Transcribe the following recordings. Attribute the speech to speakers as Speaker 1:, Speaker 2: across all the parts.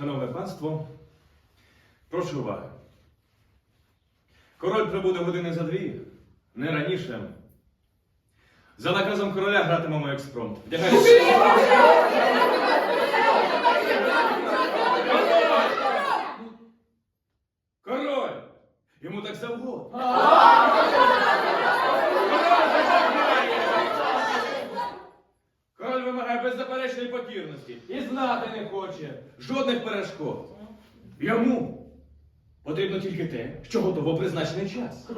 Speaker 1: Шановне панство, прошу уваги. Король прибуде години за дві, не раніше. За наказом короля гратимемо експромт. Вдягайся. Король! Йому так завгодно. Покірності і знати не хоче жодних перешкод. Йому потрібно тільки те, що готово призначений час.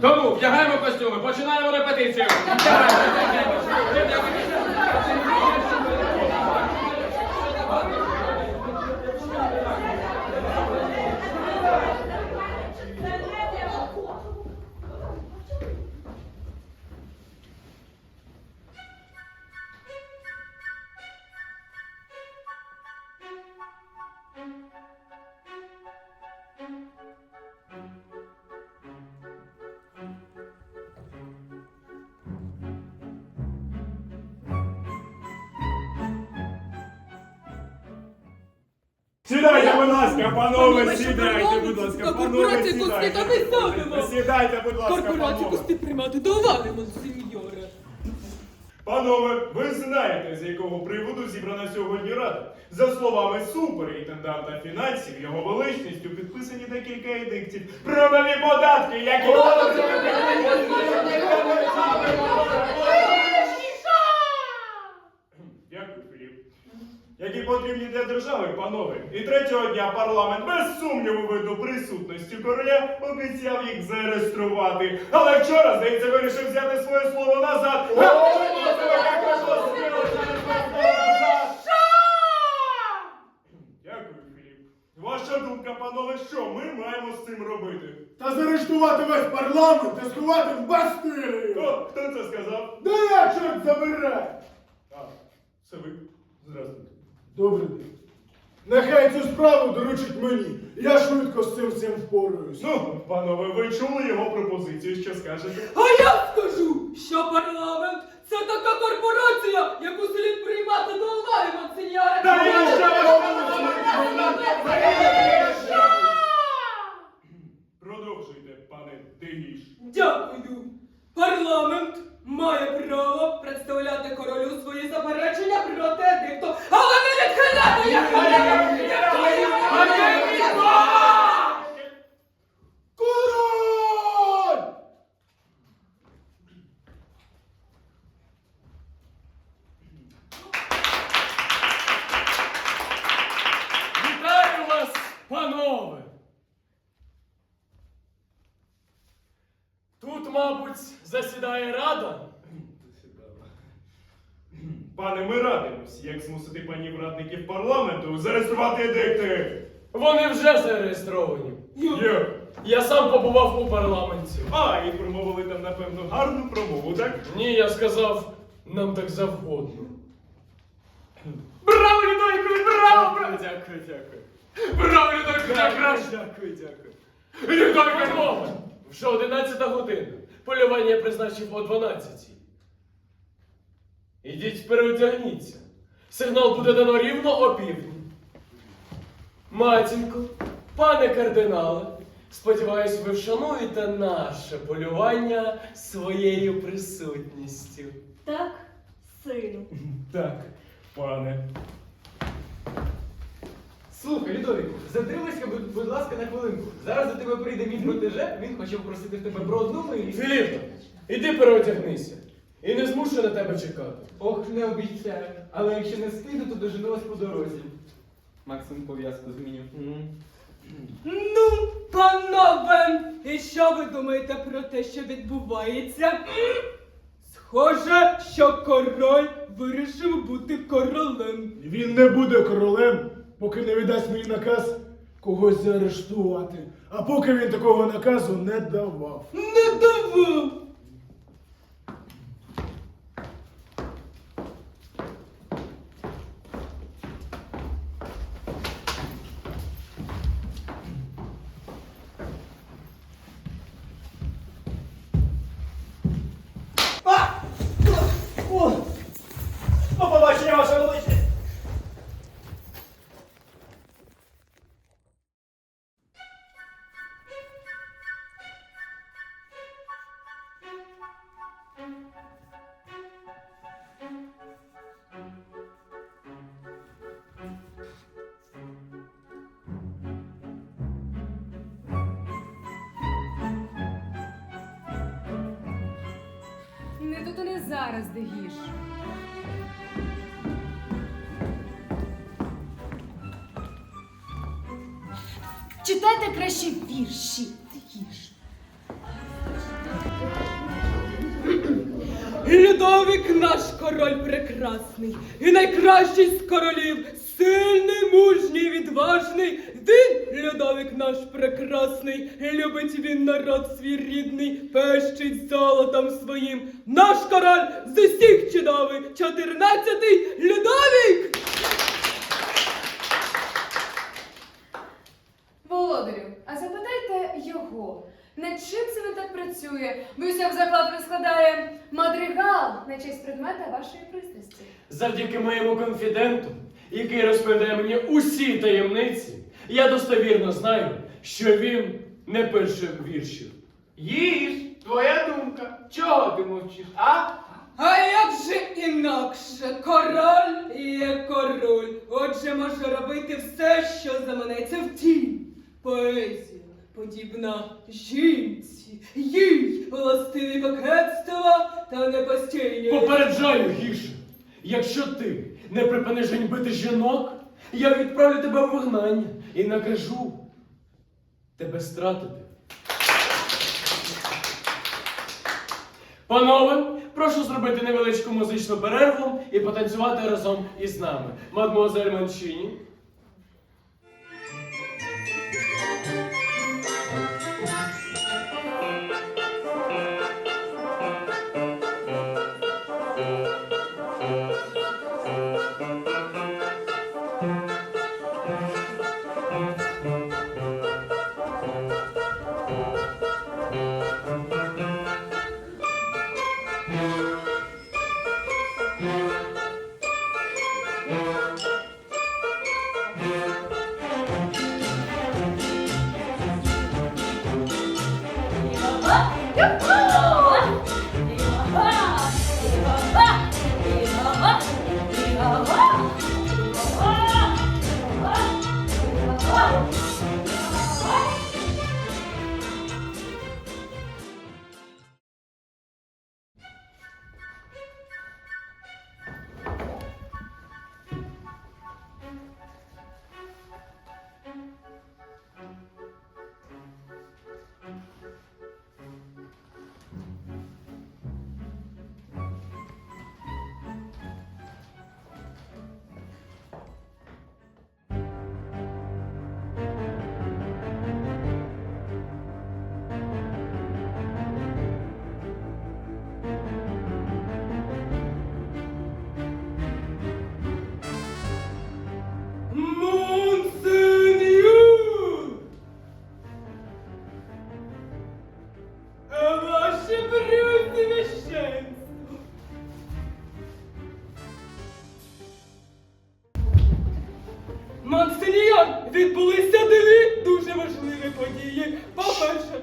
Speaker 1: Тому вдягаємо костюми, починаємо репетицію.
Speaker 2: Сідайте, будь ласка, панове, сідайте, будь ласка, панове,
Speaker 3: та ми
Speaker 2: сідайте. Сідайте, будь ласка,
Speaker 3: Корпорацію
Speaker 2: панове.
Speaker 3: кости приймати до уваги, монсеньоре.
Speaker 2: Панове, ви знаєте, з якого приводу зібрана сьогодні рада. За словами суперінтенданта фінансів, його величністю підписані декілька едиктів про нові податки, які Дякую, Філіп. Які потрібні для держави, панове. І третього дня парламент без сумніву виду присутності короля обіцяв їх зареєструвати. Але вчора, здається, вирішив взяти своє слово назад. Дякую, Філіп. Ваша думка, панове, що ми маємо з цим робити?
Speaker 4: Та заарештувати весь парламент та сховати в Бастилію!
Speaker 2: Хто, хто це сказав?
Speaker 4: Да я чорт забирай!
Speaker 2: А, це ви. Здравствуйте.
Speaker 4: Добрий день. Нехай цю справу доручить мені. Я швидко з цим всім впораюсь.
Speaker 2: Ну, панове, ви чули його пропозицію, що скажете?
Speaker 3: А я скажу, що парламент це така корпорація, яку слід приймати до уваги, монсеньоре.
Speaker 2: Та я ще Продовжуйте, пане Дегіш.
Speaker 3: Дякую. Парламент має право представляти королю свої заперечення проти дикту, але не відхиляти як
Speaker 4: Король!
Speaker 5: Вітаю вас, панове! Тут, мабуть, засідає рада.
Speaker 2: Пане, ми радимось, як змусити панів радників парламенту зареєструвати едикти.
Speaker 5: Вони вже зареєстровані.
Speaker 2: Як?
Speaker 5: Я сам побував у парламенті.
Speaker 2: А, і промовили там, напевно, гарну промову, так?
Speaker 5: Ні, я сказав, нам так завгодно.
Speaker 2: Браво, Людойко, браво, браво!
Speaker 5: Дякую, дякую.
Speaker 2: Браво, Людойко!
Speaker 5: Дякую, дякую. Людовик панове! Вже 11 година. Полювання я призначив о 12. Ідіть переодягніться. Сигнал буде дано рівно о півдні. Матінко, пане кардинале, сподіваюсь, ви вшануєте наше полювання своєю присутністю.
Speaker 6: Так, сину.
Speaker 2: Так, пане.
Speaker 7: Слухай, Людовіку, затримайся, будь, будь ласка, на хвилинку. Зараз до тебе прийде мій протеже, він хоче попросити в тебе про одну милість.
Speaker 5: Філіппе, іди переодягнися. І не змушу на тебе чекати.
Speaker 7: Ох, не обіцяю. Але якщо не встигну, то дожену вас по дорозі. Максим пов'язку зміню.
Speaker 3: Ну, панове, і що ви думаєте про те, що відбувається? Схоже, що король вирішив бути королем.
Speaker 4: Він не буде королем, поки не віддасть мені наказ когось заарештувати. А поки він такого наказу не давав.
Speaker 3: Не давав.
Speaker 8: Зараз дегіш.
Speaker 6: Читайте краще вірші. Тихіше.
Speaker 3: Людовік наш король прекрасний, і найкращий з королів, сильний, мужній, відважний. Він, Людовік наш прекрасний, любить він народ свій рідний, пещить золотом своїм. Наш король з усіх чудовий, чотирнадцятий Людовік!
Speaker 8: Володарю, а запитайте його, над чим це він так працює? Боюся, в заклад він складає мадригал на честь предмета вашої пристрасті.
Speaker 5: Завдяки моєму конфіденту, який розповідає мені усі таємниці, я достовірно знаю, що він не пише віршів.
Speaker 7: Їж, твоя думка. Чого ти мовчиш, а?
Speaker 3: А як же інакше? Король є король. Отже, може робити все, що заманеться втім. Поезія подібна жінці, їй властиві кокетства та непостійні.
Speaker 5: Попереджаю гірше, якщо ти не припиниш ганьбити жінок, я відправлю тебе в вигнання і накажу тебе стратити. Панове, прошу зробити невеличку музичну перерву і потанцювати разом із нами. Мадмуазель Манчині.
Speaker 3: Монсеньор! Ваше преосвященство! Монсеньор, відбулися дві дуже важливі події. По-перше,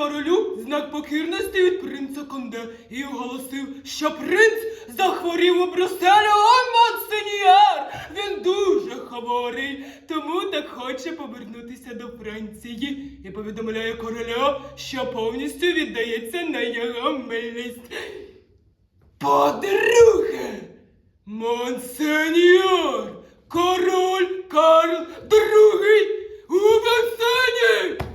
Speaker 3: королю знак покірності від принца Конде і оголосив, що принц захворів у Брюсселі. О, монсеньор! Він дуже хворий, тому так хоче повернутися до Франції і повідомляє короля, що повністю віддається на його милість. По-друге, монсеньор, король Карл II у Венсені!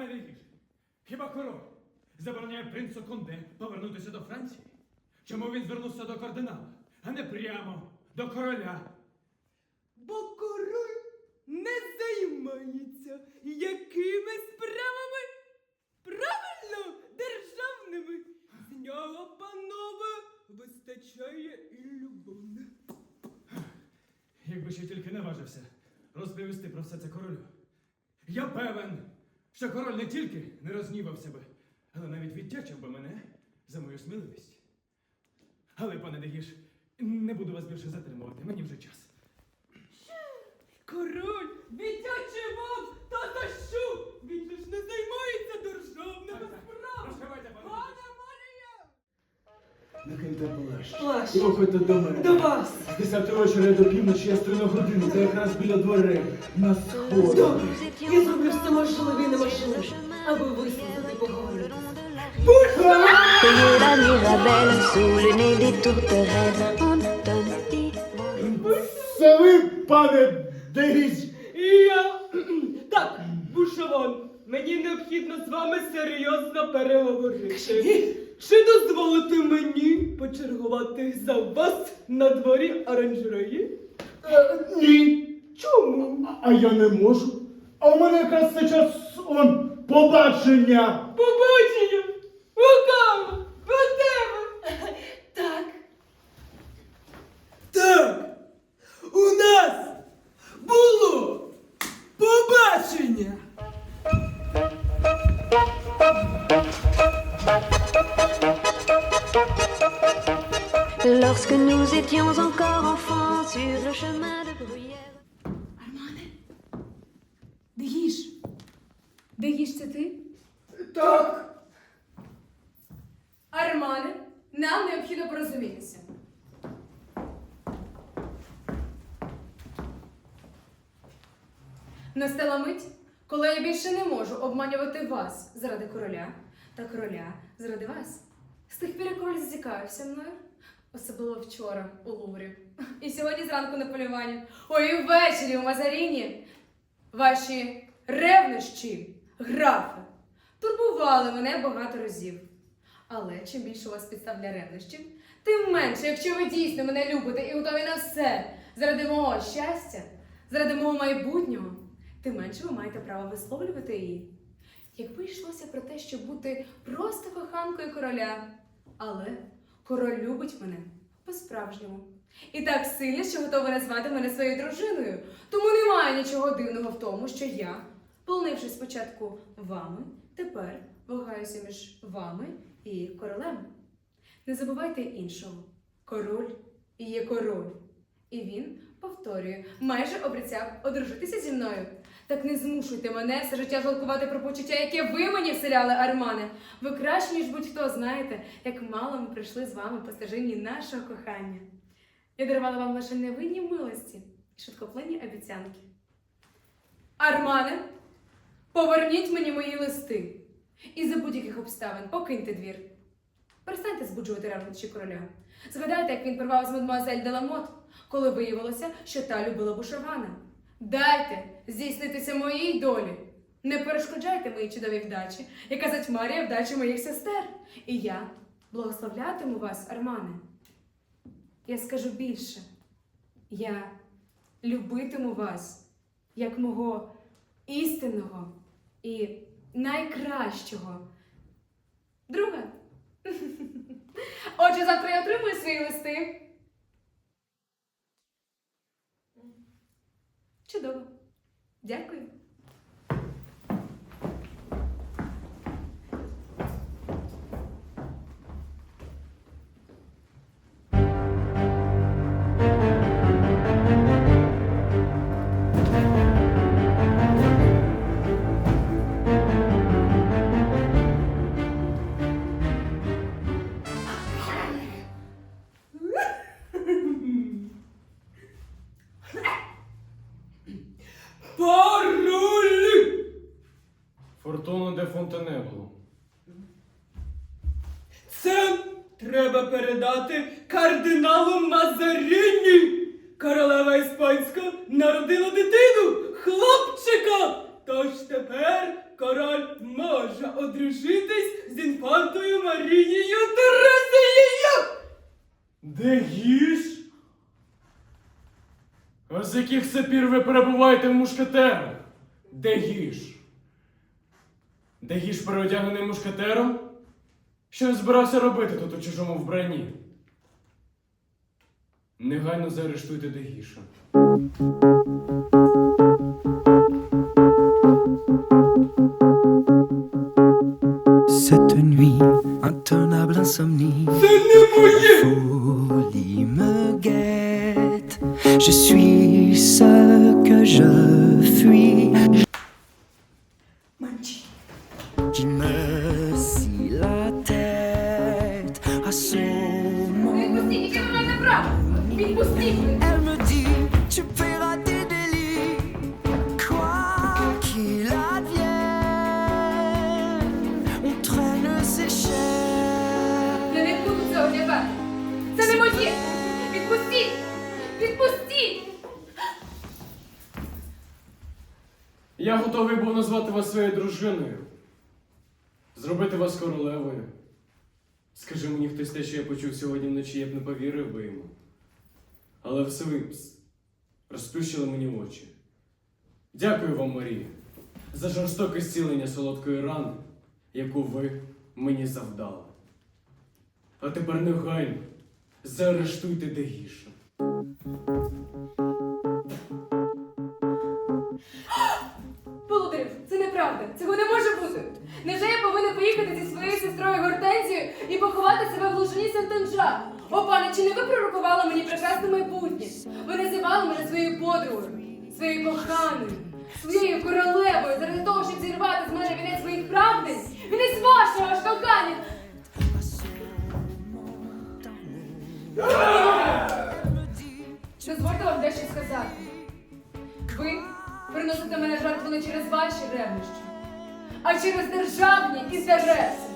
Speaker 3: Пане Дегіш,
Speaker 1: хіба король забороняє принцу Конде повернутися до Франції? Чому він звернувся до кардинала, а не прямо до короля?
Speaker 3: Бо король не займається якими справами? Правильно, державними. З нього, панове, вистачає і любовне.
Speaker 1: Якби ще тільки наважився розповісти про все це королю. Я певен, що король не тільки не рознівався би, але навіть відтячив би мене за мою сміливість. Але, пане Дегіш, не буду вас більше затримувати, мені вже час.
Speaker 3: Король віддячив вам та за що? Він же ж не займається державними справами.
Speaker 1: Прощавайте, пане
Speaker 3: Пане Марія!
Speaker 4: Накиньте плащ.
Speaker 6: Плащ.
Speaker 4: І виходьте до мене.
Speaker 6: До вас.
Speaker 4: З 10 вечора до півночі я стою на годину, це якраз біля дверей. На сходах.
Speaker 6: Добре, я зроблю все можливе і неможливе, аби вислухати поговорити.
Speaker 9: Cueillir la mirabelle sous le nez des tourterelles. On donne des
Speaker 4: Це ви, пане Дегіч.
Speaker 3: І я. Так, Бушевон, мені необхідно з вами серйозно переговорити. Чи дозволите мені почергувати за вас на дворі оранжереї?
Speaker 4: Е, Ні.
Speaker 3: Чому?
Speaker 4: А я не можу. А в мене якраз це час он побачення.
Speaker 3: Побачення!
Speaker 8: Нам необхідно порозумітися. Настала мить, коли я більше не можу обманювати вас заради короля та короля заради вас. З тих пір король зацікавився мною, особливо вчора у Луврі. І сьогодні зранку на полюванні. Ой, і ввечері у Мазаріні. Ваші ревнощі, графи, турбували мене багато разів. Але чим більше у вас підстав для ревнощів, тим менше, якщо ви дійсно мене любите і готові на все заради мого щастя, заради мого майбутнього, тим менше ви маєте право висловлювати її. Якби йшлося про те, щоб бути просто коханкою короля, але король любить мене по-справжньому. І так сильно, що готовий назвати мене своєю дружиною. Тому немає нічого дивного в тому, що я, полнившись спочатку вами, тепер вагаюся між вами і королем. Не забувайте іншого. Король є король. І він, повторюю, майже обіцяв одружитися зі мною. Так не змушуйте мене все життя жалкувати про почуття, яке ви мені вселяли, Армане. Ви краще, ніж будь-хто знаєте, як мало ми прийшли з вами по стежині нашого кохання. Я дарувала вам лише невинні милості і швидкоплинні обіцянки. Армане, поверніть мені мої листи. І за будь-яких обставин покиньте двір. Перестаньте збуджувати ревнощі короля. Згадайте, як він порвав з мадемуазель Деламот, коли виявилося, що та любила бушевана. Дайте здійснитися моїй долі. Не перешкоджайте моїй чудовій вдачі, яка затьмарює вдачі моїх сестер. І я благословлятиму вас, Армане. Я скажу більше. Я любитиму вас як мого істинного і найкращого друга. Отже, завтра я отримую свої листи. Чудово. Дякую.
Speaker 3: Передати кардиналу Мазаріні. Королева іспанська народила дитину, хлопчика. Тож тепер король може одружитись з інфантою Марією Терезією.
Speaker 5: Де гіш? А з яких це пір ви перебуваєте в мушкетерах? Де гіш? Де гіш переодягнений мушкетером? Що він збирався робити тут у чужому вбранні? Негайно заарештуйте Дегіша.
Speaker 10: Cette nuit, intenable insomnie, folie me guette. Je suis ce que je fuis. Qui me
Speaker 5: готовий був назвати вас своєю дружиною. Зробити вас королевою. Скажи мені хтось те, що я почув сьогодні вночі, я б не повірив би йому. Але все ви розплющили мені очі. Дякую вам, Марія, за жорстоке зцілення солодкої рани, яку ви мені завдали. А тепер негайно заарештуйте Дегіша.
Speaker 8: Володарів, Цього не може бути. Невже я повинна поїхати зі своєю сестрою Гортензією і поховати себе в глушині Сентанжа? О, пане, чи не ви пророкували мені прекрасне майбутнє? Ви називали мене своєю подругою, своєю коханою, своєю королевою заради того, щоб зірвати з мене вінець своїх правдень, вінець вашого ж кохання. Дозвольте вам дещо сказати. Ви приносите мене жертву не через ваші ревнощі, а через державні інтереси.